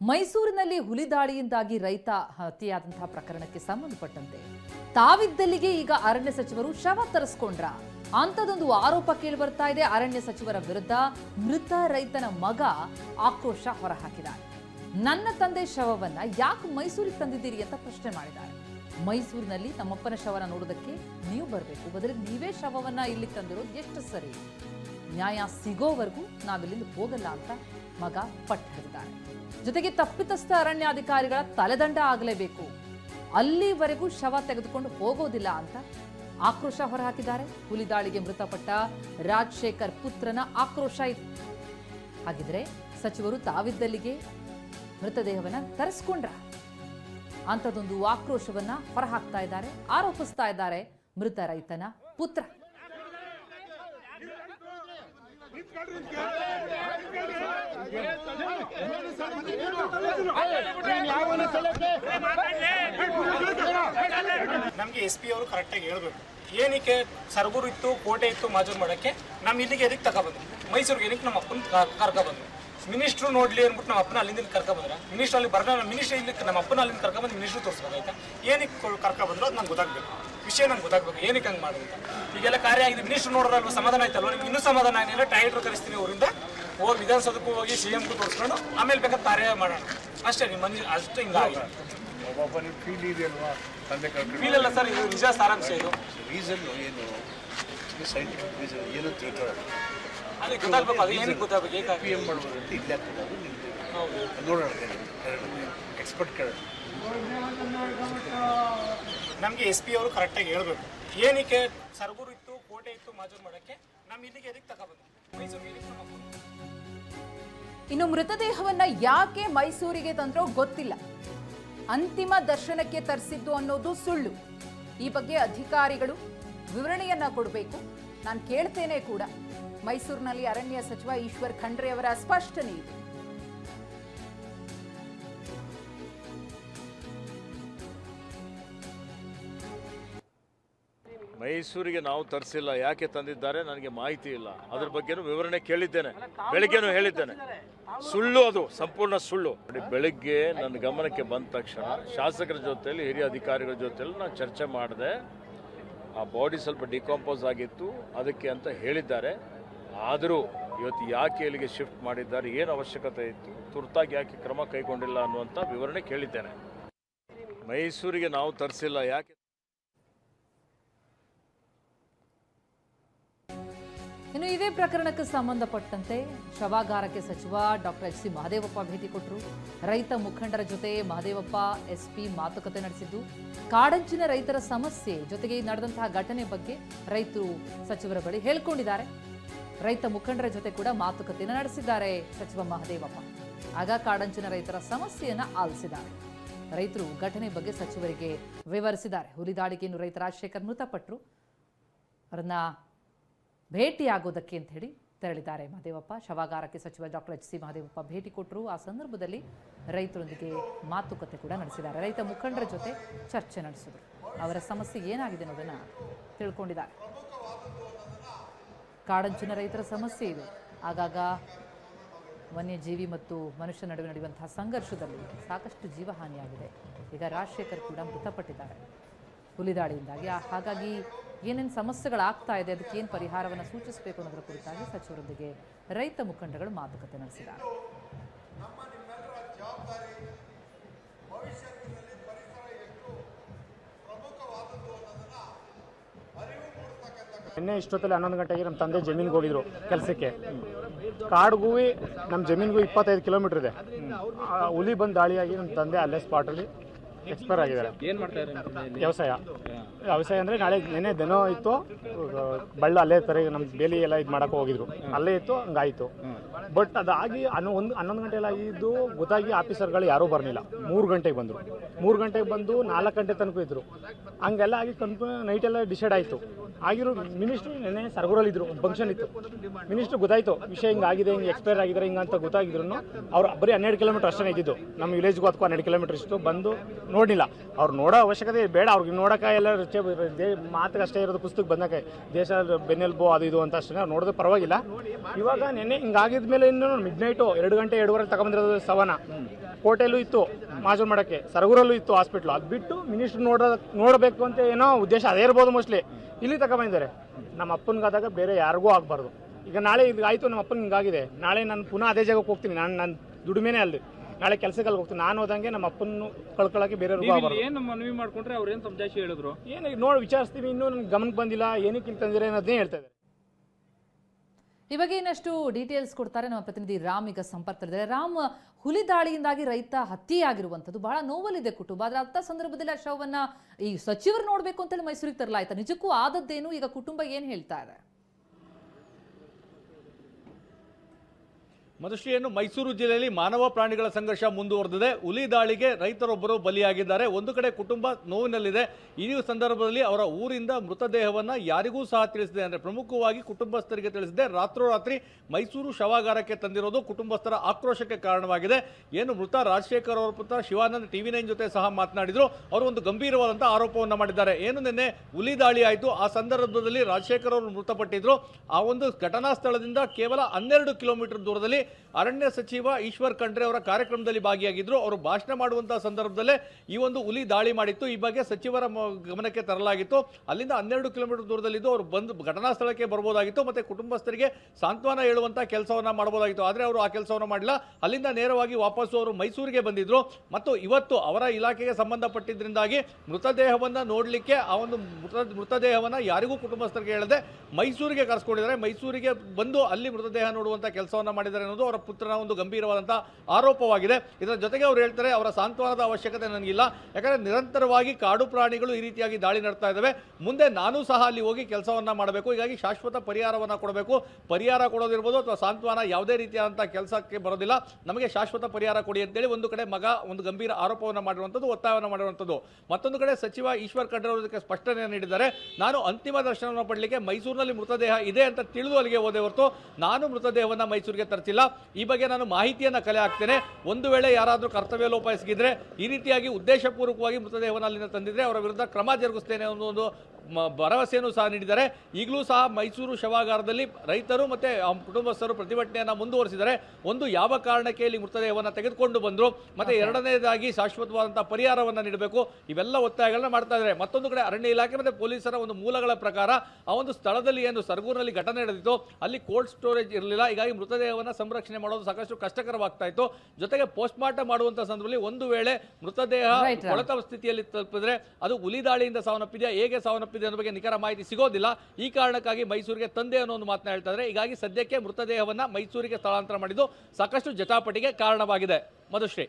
ಮೈಸೂರಿನಲ್ಲಿ ಹುಲಿದಾಳಿಯಿಂದಾಗಿ ರೈತ ಹತ್ಯೆಯಾದಂತಹ ಪ್ರಕರಣಕ್ಕೆ ಸಂಬಂಧಪಟ್ಟಂತೆ ತಾವಿದ್ದಲ್ಲಿಗೆ ಈಗ ಅರಣ್ಯ ಸಚಿವರು ಶವ ತರಿಸ್ಕೊಂಡ್ರ. ಅಂಥದ್ದೊಂದು ಆರೋಪ ಕೇಳಿ ಬರ್ತಾ ಇದೆ. ಅರಣ್ಯ ಸಚಿವರ ವಿರುದ್ಧ ಮೃತ ರೈತನ ಮಗ ಆಕ್ರೋಶ ಹೊರಹಾಕಿದ್ದಾರೆ. ನನ್ನ ತಂದೆ ಶವವನ್ನ ಯಾಕೆ ಮೈಸೂರಿಗೆ ತಂದಿದ್ದೀರಿ ಅಂತ ಪ್ರಶ್ನೆ ಮಾಡಿದ್ದಾರೆ. ಮೈಸೂರಿನಲ್ಲಿ ನಮ್ಮಪ್ಪನ ಶವನ ನೋಡೋದಕ್ಕೆ ನೀವು ಬರಬೇಕು. ಬದಲಿಗೆ ನೀವೇ ಶವವನ್ನ ಇಲ್ಲಿ ತಂದಿರೋದು ಎಷ್ಟು ಸರಿ? ನ್ಯಾಯ ಸಿಗೋವರೆಗೂ ನಾವಿಲ್ಲಿಂದ ಹೋಗಲ್ಲ ಅಂತ ಮಗ ಪಟ್ಟು ಹಿಡಿದಿದ್ದಾರೆ ಜೊತೆಗೆ ತಪ್ಪಿತಸ್ಥ ಅರಣ್ಯಾಧಿಕಾರಿಗಳ ತಲೆದಂಡ ಆಗಲೇಬೇಕು. ಅಲ್ಲಿವರೆಗೂ ಶವ ತೆಗೆದುಕೊಂಡು ಹೋಗೋದಿಲ್ಲ ಅಂತ ಆಕ್ರೋಶ ಹೊರಹಾಕಿದ್ದಾರೆ. ಹುಲಿದಾಳಿಗೆ ಮೃತಪಟ್ಟ ರಾಜಶೇಖರ್ ಪುತ್ರನ ಆಕ್ರೋಶ ಇತ್ತು ಹಾಗಿದ್ರೆ ಸಚಿವರು ತಾವಿದ್ದಲ್ಲಿಗೆ ಮೃತದೇಹವನ್ನ ತರಿಸ್ಕೊಂಡ್ರ? ಅಂಥದ್ದೊಂದು ಆಕ್ರೋಶವನ್ನ ಹೊರಹಾಕ್ತಾ ಇದ್ದಾರೆ, ಆರೋಪಿಸ್ತಾ ಇದ್ದಾರೆ ಮೃತ ರೈತನ ಪುತ್ರ. ನಮಗೆ ಎಸ್ ಪಿ ಅವರು ಕರೆಕ್ಟಾಗಿ ಹೇಳ್ಬೇಕು. ಏನಕ್ಕೆ ಸರಗೂರು ಇತ್ತು, ಕೋಟೆ ಇತ್ತು, ಮಾಜೂರು ಮಾಡೋಕ್ಕೆ ನಮ್ಮ ಇಲ್ಲಿಗೆ ಎದಕ್ಕೆ ತಗೊಬಂದ್ರು? ಮೈಸೂರಿಗೆ ಏನಕ್ಕೆ ನಮ್ಮ ಅಪ್ಪನ ಕರ್ಕೊಬಂದ್ರು ಮಿನಿಸ್ಟ್ರು ನೋಡ್ಲಿ ಅಂದ್ಬಿಟ್ಟು ನಮ್ಮ ಅಪ್ಪನ ಅಲ್ಲಿಂದ ಕರ್ಕೊಬಂದ್ರ ಮಿನಿಸ್ಟ್ರ್ ಅಲ್ಲಿ ಬರ್ತಾ ಮಿನಿಸ್ಟ್ರ್ ಇಲ್ಲಿ ನಮ್ಮ ಅಪ್ಪನ ಅಲ್ಲಿಂದ ಕರ್ಕೊಬಂದು ಮಿನಿಸ್ಟ್ರು ತೋರಿಸ್ಬೇಕಾಯ್ತಾ ಏನಕ್ಕೆ ಕರ್ಕೊಬಂದ್ರು ಅದು ನಂಗೆ ಗೊತ್ತಾಗಬೇಕು. ವಿಷಯ ನಂಗೆ ಗೊತ್ತಾಗಬೇಕು. ಏನಕ್ಕೆ ಹಂಗೆ ಮಾಡೋದು ಈಗೆಲ್ಲ ಕಾರ್ಯ ಆಗಿದೆ. ಮಿನಿಸ್ಟ್ರು ನೋಡೋದಲ್ವ ಸಮಾಧಾನ ಆಯ್ತಲ್ವ? ನಿಮ್ಗೆ ಇನ್ನೂ ಸಮಾಧಾನ ಆಗಿಲ್ಲ ಟೈಟ್ರು ಕರೆಸ್ತೀನಿ ಅವರಿಂದ. ಹೋಗಿ ವಿಧಾನಸೌಧಕ್ಕೂ ಹೋಗಿ ಸಿ ಎಮ್ಗೂ ತೋರಿಸ್ಕೊಂಡು ಆಮೇಲೆ ಬೇಕಾದ ಕಾರ್ಯ ಮಾಡೋಣ. ಅಷ್ಟೇ ನಿಮ್ಮ ಮನೆ ಅಷ್ಟು ಹಿಂಗಾಗಿ ಒಬ್ಬೊಬ್ಬನಿಗೆ ಫೀಲ್ ಅಲ್ಲ ಸರ್ ಇದು ನಿಜ ಸಾರಾಂಶ ಇದು. ರೀಸನ್ ಏನು? ಸೈಂಟಿಫಿಕ್ ರೀಸನ್ ಏನು ತಿಳ್ಕೊಳ್ಳೋಣ ಅದಕ್ಕೆ ಗೊತ್ತಾಗ್ಬೇಕು ಅದು ಏನಕ್ಕೆ ಗೊತ್ತಾಗ್ಬೇಕು ಪಿ ಏಕಾಗಿ ಎಂ ಮಾಡ್ಬೋದು ಅಂತ ಇಲ್ಲೇ ಹಾಕೋದು ಹೌದು. ನೋಡೋಣ ಎಕ್ಸ್ಪರ್ಟ್ ಕೇಳೋಣ. ನಮಗೆ ಎಸ್ ಪಿ ಅವರು ಕರೆಕ್ಟಾಗಿ ಹೇಳ್ಬೇಕು. ಏನಕ್ಕೆ ಸರಗೂರು ಇತ್ತು ಕೋಟೆ ಇತ್ತು ಮಾಜೂರು ಮಾಡಕ್ಕೆ? ನಮ್ಮ ಇಲ್ಲಿಗೆ ಎದಕ್ಕೆ ತಗೋಬೇಕು? ಮೈಸೂರಿಗೆ ಇನ್ನು ಮೃತದೇಹವನ್ನ ಯಾಕೆ ಮೈಸೂರಿಗೆ ತಂದ್ರೋ ಗೊತ್ತಿಲ್ಲ. ಅಂತಿಮ ದರ್ಶನಕ್ಕೆ ತರಿಸಿದ್ದು ಅನ್ನೋದು ಸುಳ್ಳು. ಈ ಬಗ್ಗೆ ಅಧಿಕಾರಿಗಳು ವಿವರಣೆಯನ್ನ ಕೊಡಬೇಕು. ನಾನು ಕೇಳ್ತೇನೆ ಕೂಡ. ಮೈಸೂರಿನಲ್ಲಿ ಅರಣ್ಯ ಸಚಿವ ಈಶ್ವರ್ ಖಂಡ್ರೆ ಅವರ ಸ್ಪಷ್ಟನೆ ಇದೆ. ಮೈಸೂರಿಗೆ ನಾವು ತರಿಸಿಲ್ಲ ಯಾಕೆ ತಂದಿದ್ದಾರೆ ನನಗೆ ಮಾಹಿತಿ ಇಲ್ಲ. ಅದ್ರ ಬಗ್ಗೆನೂ ವಿವರಣೆ ಕೇಳಿದ್ದೇನೆ ಬೆಳಿಗ್ಗೆನೂ ಹೇಳಿದ್ದೇನೆ. ಸುಳ್ಳು ಅದು ಸಂಪೂರ್ಣ ಸುಳ್ಳು. ಬೆಳಿಗ್ಗೆ ನನ್ನ ಗಮನಕ್ಕೆ ಬಂದ ತಕ್ಷಣ ಶಾಸಕರ ಜೊತೆಯಲ್ಲಿ ಹಿರಿಯ ಅಧಿಕಾರಿಗಳ ಜೊತೆಯಲ್ಲಿ ನಾನು ಚರ್ಚೆ ಮಾಡಿದೆ. ಆ ಬಾಡಿ ಸ್ವಲ್ಪ ಡಿಕಾಂಪೋಸ್ ಆಗಿತ್ತು ಅದಕ್ಕೆ ಅಂತ ಹೇಳಿದ್ದಾರೆ. ಆದರೂ ಇವತ್ತು ಯಾಕೆ ಇಲ್ಲಿಗೆ ಶಿಫ್ಟ್ ಮಾಡಿದ್ದಾರೆ? ಏನು ಅವಶ್ಯಕತೆ ಇತ್ತು? ತುರ್ತಾಗಿ ಯಾಕೆ ಕ್ರಮ ಕೈಗೊಂಡಿಲ್ಲ ಅನ್ನುವಂಥ ವಿವರಣೆ ಕೇಳಿದ್ದೇನೆ. ಮೈಸೂರಿಗೆ ನಾವು ತರಿಸಿಲ್ಲ, ಯಾಕೆ? ಇನ್ನು ಇದೇ ಪ್ರಕರಣಕ್ಕೆ ಸಂಬಂಧಪಟ್ಟಂತೆ ಶವಾಗಾರಕ್ಕೆ ಸಚಿವ ಡಾಕ್ಟರ್ ಎಚ್ ಸಿ ಮಹದೇವಪ್ಪ ಭೇಟಿ ಕೊಟ್ಟರು. ರೈತ ಮುಖಂಡರ ಜೊತೆ ಮಹದೇವಪ್ಪ ಎಸ್ಪಿ ಮಾತುಕತೆ ನಡೆಸಿದ್ದು. ಕಾಡಂಚಿನ ರೈತರ ಸಮಸ್ಯೆ ಜೊತೆಗೆ ನಡೆದಂತಹ ಘಟನೆ ಬಗ್ಗೆ ರೈತರು ಸಚಿವರ ಬಳಿ ಹೇಳ್ಕೊಂಡಿದ್ದಾರೆ. ರೈತ ಮುಖಂಡರ ಜೊತೆ ಕೂಡ ಮಾತುಕತೆಯನ್ನು ನಡೆಸಿದ್ದಾರೆ. ಸಚಿವ ಮಹದೇವಪ್ಪ. ಆಗ ಕಾಡಂಚಿನ ರೈತರ ಸಮಸ್ಯೆಯನ್ನು ಆಲಿಸಿದ್ದಾರೆ. ರೈತರು ಘಟನೆ ಬಗ್ಗೆ ಸಚಿವರಿಗೆ ವಿವರಿಸಿದ್ದಾರೆ. ಹುಲಿದಾಳಿಗೆಯನ್ನು ರೈತ ರಾಜಶೇಖರ್ ಮೃತಪಟ್ಟರು ಅವರನ್ನ ಭೇಟಿಯಾಗೋದಕ್ಕೆ ಅಂತ ಹೇಳಿ ತೆರಳಿದ್ದಾರೆ ಮಹದೇವಪ್ಪ. ಶವಾಗಾರಕ್ಕೆ ಸಚಿವ ಡಾಕ್ಟರ್ ಎಚ್ ಸಿ ಮಹದೇವಪ್ಪ ಭೇಟಿ ಕೊಟ್ಟರು ಆ ಸಂದರ್ಭದಲ್ಲಿ ರೈತರೊಂದಿಗೆ ಮಾತುಕತೆ ಕೂಡ ನಡೆಸಿದ್ದಾರೆ. ರೈತ ಮುಖಂಡರ ಜೊತೆ ಚರ್ಚೆ ನಡೆಸಿದರು. ಅವರ ಸಮಸ್ಯೆ ಏನಾಗಿದೆ ಅನ್ನೋದನ್ನು ತಿಳ್ಕೊಂಡಿದ್ದಾರೆ. ಕಾಡಂಚಿನ ರೈತರ ಸಮಸ್ಯೆ ಇದೆ. ಆಗಾಗ ವನ್ಯಜೀವಿ ಮತ್ತು ಮನುಷ್ಯ ನಡುವೆ ನಡೆಯುವಂತಹ ಸಂಘರ್ಷದಲ್ಲಿ ಸಾಕಷ್ಟು ಜೀವಹಾನಿಯಾಗಿದೆ. ಈಗ ರಾಜಶೇಖರ್ ಕೂಡ ಮೃತಪಟ್ಟಿದ್ದಾರೆ. ಹುಲಿದಾಳಿಯಿಂದಾಗಿ. ಹಾಗಾಗಿ ಏನೇನು ಸಮಸ್ಯೆಗಳಾಗ್ತಾ ಇದೆ, ಅದಕ್ಕೆ ಏನು ಪರಿಹಾರವನ್ನು ಸೂಚಿಸಬೇಕು ಅನ್ನೋದರ ಕುರಿತಾಗಿ ಸಚಿವರೊಂದಿಗೆ ರೈತ ಮುಖಂಡಗಳು ಮಾತುಕತೆ ನಡೆಸಿದ್ದಾರೆ. ನಿನ್ನೆ ಇಷ್ಟೊತ್ತಲ್ಲಿ ಹನ್ನೊಂದು ಗಂಟೆಗೆ ನಮ್ಮ ತಂದೆ ಜಮೀನಿಗೆ ಹೋಗಿದ್ರು ಕೆಲಸಕ್ಕೆ. ಕಾಡುಗೂವಿ ನಮ್ಮ ಜಮೀನಿಗೂ ಇಪ್ಪತ್ತೈದು ಕಿಲೋಮೀಟರ್ ಇದೆ. ಆ ಹುಲಿ ಬಂದು ದಾಳಿಯಾಗಿ ನಮ್ಮ ತಂದೆ ಅಲ್ಲೇ ಸ್ಪಾಟಲ್ಲಿ ಎಕ್ಸ್ಪೈರ್ ಆಗಿದ್ದಾರೆ. ಏನ್ ಮಾಡ್ತಾ ಇದ್ದಾರೆ ವ್ಯವಸಾಯ. ವ್ಯವಸಾಯ ಅಂದರೆ ನಾಳೆ ನೆನೆ ದನ ಇತ್ತು ಬಳ್ಳ ಅಲ್ಲೇ ತರ ನಮ್ಮ ಬೇಲಿ ಎಲ್ಲ ಇದು ಮಾಡಕ್ಕೆ ಹೋಗಿದ್ರು. ಅಲ್ಲೇ ಇತ್ತು ಹಂಗಾಯಿತು. ಬಟ್ ಅದಾಗಿ ಹನ್ನೊ ಒಂದು ಹನ್ನೊಂದು ಗಂಟೆಯಲ್ಲಿ ಆಗಿದ್ದು ಗೊತ್ತಾಗಿ ಆಫೀಸರ್ಗಳು ಯಾರೂ ಬರಲಿಲ್ಲ. ಮೂರು ಗಂಟೆಗೆ ಬಂದರು. ಮೂರು ಗಂಟೆಗೆ ಬಂದು ನಾಲ್ಕು ಗಂಟೆ ತನಕ ಇದ್ದರು ಹಂಗೆಲ್ಲ ಆಗಿ ಕಂಪ್ ನೈಟೆಲ್ಲ ಡಿಸೈಡ್ ಆಯಿತು. ಆಗಿರೋ ಮಿನಿಸ್ಟ್ರು ನೆನೆ ಸರ್ಗೂರಲ್ಲಿ ಇದ್ರು ಫಂಕ್ಷನ್ ಇತ್ತು. ಮಿನಿಸ್ಟ್ರು ಗೊತ್ತಾಯ್ತು, ವಿಷಯ ಹಿಂಗಾಗಿದೆ ಹಿಂಗೆ ಎಕ್ಸ್ಪೈರ್ ಆಗಿದ್ದಾರೆ ಹಿಂಗೆ ಅಂತ ಗೊತ್ತಾಗಿದ್ರು ಅವ್ರು ಬರೀ ಹನ್ನೆರಡು ಕಿಲೋಮೀಟರ್ ಅಷ್ಟೇ ಇದ್ದಿದ್ದು. ನಮ್ಮ ವಿಲೇಜ್ಗೂ ಅದಕ್ಕೂ ಹನ್ನೆರಡು ಕಿಲೋಮೀಟರ್ ಇಷ್ಟು ಬಂದು ನೋಡಿಲ್ಲ ಅವ್ರು ನೋಡೋ ಅವಶ್ಯಕತೆ ಬೇಡ, ಅವ್ರಿಗೆ ನೋಡೋಕೆ ಎಲ್ಲ ಮಾತ್ರ ಅಷ್ಟೇ ಇರೋದು ಪುಸ್ತಕ ಬಂದಕ್ಕೆ. ದೇಶ ಬೆನ್ನೆಲ್ಬು, ಅದು ಇದು ಅಂತ ಅಷ್ಟೇ ನೋಡಿದ್ರೆ ಪರವಾಗಿಲ್ಲ. ಇವಾಗ ನೆನ್ನೆ ಹಿಂಗಾಗಿದ್ಮೇಲೆ ಇನ್ನೂ ಮಿಡ್ ನೈಟು ಎರಡು ಗಂಟೆ ಎರಡುವರೆ ತಗೊಂಬಂದಿರೋದು ಸವನ. ಕೋಟೆಲ್ಲೂ ಇತ್ತು ಮಾಜೂರು ಮಾಡೋಕ್ಕೆ ಸರಗೂರಲ್ಲೂ ಇತ್ತು ಹಾಸ್ಪಿಟ್ಲು ಅದು ಬಿಟ್ಟು ಮಿನಿಸ್ಟ್ರ್ ನೋಡ ನೋಡಬೇಕು ಅಂತ ಏನೋ ಉದ್ದೇಶ ಅದೇ ಇರ್ಬೋದು ಮೋಸ್ಟ್ಲಿ ಇಲ್ಲಿ ತಗೊಂಬಂದಿದ್ದಾರೆ ನಮ್ಮ ಅಪ್ಪನಿಗಾದಾಗ ಬೇರೆ ಯಾರಿಗೂ ಆಗಬಾರ್ದು. ಈಗ ನಾಳೆ ಇದು ಆಯಿತು ನಮ್ಮ ಅಪ್ಪನ ಹಿಂಗಾಗಿದೆ. ನಾಳೆ ನಾನು ಪುನಃ ಅದೇ ಜಾಗಕ್ಕೆ ಹೋಗ್ತೀನಿ. ನಾನು ನನ್ನ ದುಡಿಮೆನೇ ಅಲ್ಲಿ ನಾಳೆ ಕೆಲಸಕ್ಕೆ ಅಲ್ಲಿ ಹೋಗ್ತೀನಿ. ನಾನು ಹೋದಂಗೆ ನಮ್ಮ ಅಪ್ಪನ ಕಳ್ಕೊಳ್ಳೋಕೆ ಬೇರೆ ಏನು ಮನವಿ ಮಾಡ್ಕೊಂಡ್ರೆ ಅವ್ರು ಏನು ಸಮಜಾಯಿಸಿ ಹೇಳಿದ್ರು? ಏನು ನೋಡಿ ವಿಚಾರಿಸ್ತೀವಿ. ಇನ್ನೂ ನನಗೆ ಗಮನಕ್ಕೆ ಬಂದಿಲ್ಲ. ಏನಕ್ಕೆ ಇಲ್ಲಿ ತಂದಿರ ಅನ್ನೋದನ್ನೇ ಹೇಳ್ತಾ ಇದ್ದಾರೆ. ಈ ಏನಷ್ಟು ಡೀಟೇಲ್ಸ್ ಕೊಡ್ತಾರೆ ನಮ್ಮ ಪ್ರತಿನಿಧಿ ರಾಮ್ ಈಗ ಸಂಪರ್ಕದಲ್ಲಿದ್ದಾರೆ. ರಾಮ್, ಹುಲಿ ದಾಳಿಯಿಂದಾಗಿ ರೈತ ಹತ್ಯೆಯಾಗಿರುವಂಥದ್ದು ಬಹಳ ನೋವಲ್ಲಿದೆ ಕುಟುಂಬ. ಆದರೆ ಅಂಥ ಸಂದರ್ಭದಲ್ಲಿ ಆ ಶವವನ್ನ ಈ ಸಚಿವರು ನೋಡಬೇಕು ಅಂತೇಳಿ ಮೈಸೂರಿಗೆ ತರಲಾಯ್ತಾ? ನಿಜಕ್ಕೂ ಆದದ್ದೇನು? ಈಗ ಕುಟುಂಬ ಏನು ಹೇಳ್ತಾ ಇದೆ? ಮಧುಶ್ರೀಯನ್ನು ಮೈಸೂರು ಜಿಲ್ಲೆಯಲ್ಲಿ ಮಾನವ ಪ್ರಾಣಿಗಳ ಸಂಘರ್ಷ ಮುಂದುವರೆದಿದೆ. ಹುಲಿ ದಾಳಿಗೆ ರೈತರೊಬ್ಬರು ಬಲಿಯಾಗಿದ್ದಾರೆ. ಒಂದು ಕಡೆ ಕುಟುಂಬ ನೋವಿನಲ್ಲಿದೆ. ಈ ಸಂದರ್ಭದಲ್ಲಿ ಅವರ ಊರಿಂದ ಮೃತದೇಹವನ್ನು ಯಾರಿಗೂ ಸಹ ತಿಳಿಸಿದೆ ಅಂದರೆ ಪ್ರಮುಖವಾಗಿ ಕುಟುಂಬಸ್ಥರಿಗೆ ತಿಳಿಸಿದೆ. ರಾತ್ರೋರಾತ್ರಿ ಮೈಸೂರು ಶವಾಗಾರಕ್ಕೆ ತಂದಿರೋದು ಕುಟುಂಬಸ್ಥರ ಆಕ್ರೋಶಕ್ಕೆ ಕಾರಣವಾಗಿದೆ. ಏನು ಮೃತ ರಾಜಶೇಖರ್ ಅವರ ಪುತ್ರ ಶಿವಾನಂದ್ ಟಿವಿ ನೈನ್ ಜೊತೆ ಸಹ ಮಾತನಾಡಿದರು. ಅವರು ಒಂದು ಗಂಭೀರವಾದಂಥ ಆರೋಪವನ್ನು ಮಾಡಿದ್ದಾರೆ. ಏನು ನಿನ್ನೆ ಹುಲಿ ದಾಳಿ ಆಯಿತು. ಆ ಸಂದರ್ಭದಲ್ಲಿ ರಾಜಶೇಖರ್ ಅವರು ಮೃತಪಟ್ಟಿದ್ರು. ಆ ಒಂದು ಘಟನಾ ಸ್ಥಳದಿಂದ ಕೇವಲ ಹನ್ನೆರಡು ಕಿಲೋಮೀಟರ್ ದೂರದಲ್ಲಿ ಅರಣ್ಯ ಸಚಿವ ಈಶ್ವರ್ ಖಂಡ್ರೆ ಅವರ ಕಾರ್ಯಕ್ರಮದಲ್ಲಿ ಭಾಗಿಯಾಗಿದ್ರು. ಅವರು ಭಾಷಣ ಮಾಡುವಂತಹ ಸಂದರ್ಭದಲ್ಲೇ ಈ ಒಂದು ಹುಲಿ ದಾಳಿ ಮಾಡಿತ್ತು. ಈ ಬಗ್ಗೆ ಸಚಿವರ ಗಮನಕ್ಕೆ ತರಲಾಗಿತ್ತು. ಅಲ್ಲಿಂದ ಹನ್ನೆರಡು ಕಿಲೋಮೀಟರ್ ದೂರದಲ್ಲಿದ್ದು ಅವರು ಬಂದು ಘಟನಾ ಸ್ಥಳಕ್ಕೆ ಬರ್ಬೋದಾಗಿತ್ತು ಮತ್ತೆ ಕುಟುಂಬಸ್ಥರಿಗೆ ಸಾಂತ್ವನ ಹೇಳುವಂತಹ ಕೆಲಸವನ್ನ ಮಾಡಬಹುದಾಗಿತ್ತು. ಆದ್ರೆ ಅವರು ಆ ಕೆಲಸವನ್ನು ಮಾಡಿಲ್ಲ. ಅಲ್ಲಿಂದ ನೇರವಾಗಿ ವಾಪಸ್ಸು ಅವರು ಮೈಸೂರಿಗೆ ಬಂದಿದ್ರು. ಮತ್ತು ಇವತ್ತು ಅವರ ಇಲಾಖೆಗೆ ಸಂಬಂಧಪಟ್ಟಿದ್ದರಿಂದಾಗಿ ಮೃತದೇಹವನ್ನ ನೋಡಲಿಕ್ಕೆ ಆ ಒಂದು ಮೃತ, ಮೃತದೇಹವನ್ನ ಯಾರಿಗೂ ಕುಟುಂಬಸ್ಥರಿಗೆ ಹೇಳದೆ ಮೈಸೂರಿಗೆ ಕರೆಸ್ಕೊಂಡಿದ್ದಾರೆ. ಮೈಸೂರಿಗೆ ಬಂದು ಅಲ್ಲಿ ಮೃತದೇಹ ನೋಡುವಂತ ಕೆಲಸವನ್ನ ಮಾಡಿದ್ದಾರೆ ಅನ್ನೋದು ಅವರ ಪುತ್ರನ ಒಂದು ಗಂಭೀರವಾದಂಥ ಆರೋಪವಾಗಿದೆ. ಇದರ ಜೊತೆಗೆ ಅವರು ಹೇಳ್ತಾರೆ ಅವರ ಸಾಂತ್ವನದ ಅವಶ್ಯಕತೆ ನನಗಿಲ್ಲ. ಯಾಕಂದ್ರೆ ನಿರಂತರವಾಗಿ ಕಾಡು ಪ್ರಾಣಿಗಳು ಈ ರೀತಿಯಾಗಿ ದಾಳಿ ನಡ್ತಾ ಇದ್ದಾವೆ ಮುಂದೆ ನಾನು ಸಹ ಅಲ್ಲಿ ಹೋಗಿ ಕೆಲಸವನ್ನ ಮಾಡಬೇಕು. ಹೀಗಾಗಿ ಶಾಶ್ವತ ಪರಿಹಾರವನ್ನ ಕೊಡಬೇಕು. ಪರಿಹಾರ ಕೊಡೋದಿರ್ಬೋದು ಅಥವಾ ಸಾಂತ್ವನ ಯಾವುದೇ ರೀತಿಯಾದಂಥ ಕೆಲಸಕ್ಕೆ ಬರೋದಿಲ್ಲ. ನಮಗೆ ಶಾಶ್ವತ ಪರಿಹಾರ ಕೊಡಿ ಅಂತೇಳಿ ಒಂದು ಕಡೆ ಮಗ ಒಂದು ಗಂಭೀರ ಆರೋಪವನ್ನು ಮಾಡಿರುವಂಥದ್ದು, ಒತ್ತಾಯವನ್ನು ಮಾಡಿರುವಂಥದ್ದು. ಮತ್ತೊಂದು ಕಡೆ ಸಚಿವ ಈಶ್ವರ್ ಖಂಡ್ರೆ ಇದಕ್ಕೆ ಸ್ಪಷ್ಟನೆ ನೀಡಿದ್ದಾರೆ. ನಾನು ಅಂತಿಮ ದರ್ಶನವನ್ನು ಪಡಲಿಕ್ಕೆ ಮೈಸೂರಿನಲ್ಲಿ ಮೃತದೇಹ ಇದೆ ಅಂತ ತಿಳಿದು ಅಲ್ಲಿಗೆ ಹೋದೆ ಹೊರತು ನಾನು ಮೃತದೇಹವನ್ನು ಮೈಸೂರಿಗೆ ತರ್ತಿಲ್ಲ ಈ ಬಗ್ಗೆ ನಾನು ಮಾಹಿತಿಯನ್ನು ಕಲೆ ಹಾಕ್ತೇನೆ. ಒಂದು ವೇಳೆ ಯಾರಾದರೂ ಕರ್ತವ್ಯ ಲೋಪ ಈ ರೀತಿಯಾಗಿ ಉದ್ದೇಶಪೂರ್ವಕವಾಗಿ ಮೃತದೇಹವನ್ನು ಅಲ್ಲಿಂದ ತಂದಿದ್ರೆ ಅವರ ವಿರುದ್ಧ ಕ್ರಮ ಜರುಗಿಸ್ತೇನೆ ಅನ್ನೋ ಒಂದು ಭರವಸೆಯನ್ನು ಸಹ ನೀಡಿದ್ದಾರೆ. ಈಗಲೂ ಸಹ ಮೈಸೂರು ಶವಾಗಾರದಲ್ಲಿ ರೈತರು ಮತ್ತೆ ಕುಟುಂಬಸ್ಥರು ಪ್ರತಿಭಟನೆಯನ್ನು ಮುಂದುವರಿಸಿದರೆ ಒಂದು ಯಾವ ಕಾರಣಕ್ಕೆ ಇಲ್ಲಿ ಮೃತದೇಹವನ್ನು ತೆಗೆದುಕೊಂಡು ಬಂದರು ಮತ್ತೆ ಎರಡನೇದಾಗಿ ಶಾಶ್ವತವಾದಂತಹ ಪರಿಹಾರವನ್ನ ನೀಡಬೇಕು ಇವೆಲ್ಲ ಒತ್ತಾಯಗಳನ್ನ ಮಾಡ್ತಾ ಇದ್ದಾರೆ. ಮತ್ತೊಂದು ಕಡೆ ಅರಣ್ಯ ಇಲಾಖೆ ಮತ್ತೆ ಪೊಲೀಸರ ಒಂದು ಮೂಲಗಳ ಪ್ರಕಾರ ಆ ಒಂದು ಸ್ಥಳದಲ್ಲಿ ಏನು ಸರಗೂರಿನಲ್ಲಿ ಘಟನೆ ನಡೆದಿತ್ತು ಅಲ್ಲಿ ಕೋಲ್ಡ್ ಸ್ಟೋರೇಜ್ ಇರಲಿಲ್ಲ ಹೀಗಾಗಿ ಮೃತದೇಹವನ್ನು ಸಂರಕ್ಷಣೆ ಮಾಡೋದು ಸಾಕಷ್ಟು ಕಷ್ಟಕರವಾಗ್ತಾ ಇತ್ತು. ಜೊತೆಗೆ ಪೋಸ್ಟ್ ಮಾರ್ಟಮ್ ಮಾಡುವಂತಹ ಸಂದರ್ಭದಲ್ಲಿ ಒಂದು ವೇಳೆ ಮೃತದೇಹ. ಕೊಳತ ಸ್ಥಿತಿಯಲ್ಲಿ ತಲುಪಿದ್ರೆ ಅದು ಹುಲಿ ದಾಳಿಯಿಂದ ಸಾವನ್ನಪ್ಪಿದೆಯಾ ಹೇಗೆ ಸಾವನ್ನಪ್ಪಿದೆ ಅನ್ನೋ ಬಗ್ಗೆ ನಿಖರ ಮಾಹಿತಿ ಸಿಗೋದಿಲ್ಲ. ಈ ಕಾರಣಕ್ಕಾಗಿ ಮೈಸೂರಿಗೆ ತಂದೆ ಅನ್ನೋ ಒಂದು ಮಾತನ್ನ ಹೇಳ್ತಾ ಇದ್ದಾರೆ. ಹೀಗಾಗಿ ಸದ್ಯಕ್ಕೆ ಮೃತದೇಹವನ್ನ ಮೈಸೂರಿಗೆ ಸ್ಥಳಾಂತರ ಮಾಡಿದ್ದು ಸಾಕಷ್ಟು ಜಟಾಪಟಿಗೆ ಕಾರಣವಾಗಿದೆ. ಮಧುಶ್ರೀ.